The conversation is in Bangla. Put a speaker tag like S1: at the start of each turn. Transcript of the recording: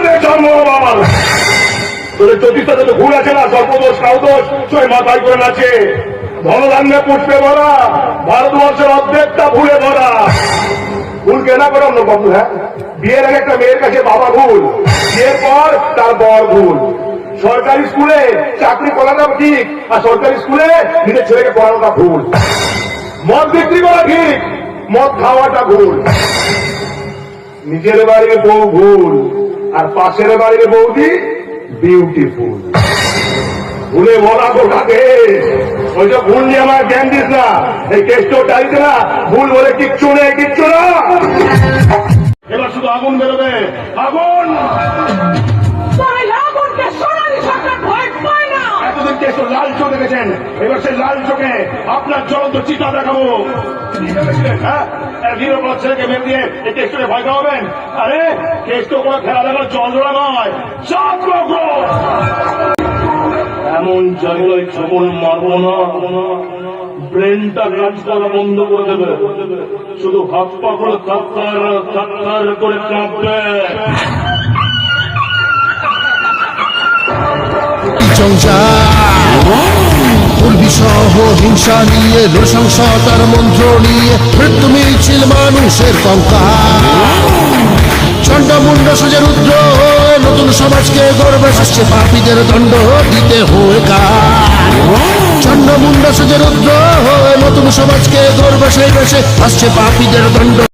S1: তোদের জন্ম বাবা তোদের জ্যোতিষটা তো ভুল আছে না, সর্বদোষ কাউদোষ ছয় মাথায় করে আছে ধনধান্যে পুষ্পে ভরা, ভারতবর্ষের অর্ধেকটা ভুলে ভরা। ভুল কেনা করে অন্য বাবু হ্যাঁ? বিয়ের আগে একটা মেয়ের কাছে বাবা ভুল, বিয়ের পর তার বর ভুল। সরকারি স্কুলে চাকরি করাটা ঠিক, আর সরকারি স্কুলে নিজের ছেলেকে পড়ানোটা ভুল। মদ বিক্রি করা ঠিক, মদ খাওয়াটা ভুল। নিজের বাড়ির বউ ভুল। আর পাশের বাড়ির বৌদি বিউটিফুল ভুলে বলা কোথাকে। ওই যে ভুল নিয়ে আমার জ্ঞান দিস না। এই কেষ্ট চাইছে না, ভুল বলে কিচ্ছু নেই, কিচ্ছু না। এবার শুধু আগুন বেরোবে। আগুন! দেখেছেন এবার সেই লাল চোখে আপনার জ্বলন্ত চিতা দেখাবো। হ্যাঁ এমন জায়গায় চমন মারবো না। ব্রেনটা কাজ বন্ধ করে দেবে। শুধু হাত পা করে করে কাঁপবে।
S2: দুর্বিসহ হিংসা নিয়ে নৃশংসতার মন্ত্র নিয়ে, মৃত্যু মিছিল মানুষের কঙ্কাল চণ্ডমুণ্ড সুজে রুদ্র, নতুন সমাজকে গর্বে আসছে পাপীদের দণ্ড দিতে হয়ে কার। চণ্ডমুণ্ড সুজে রুদ্র, নতুন সমাজকে গর্বে সেই আসছে পাপীদের দণ্ড।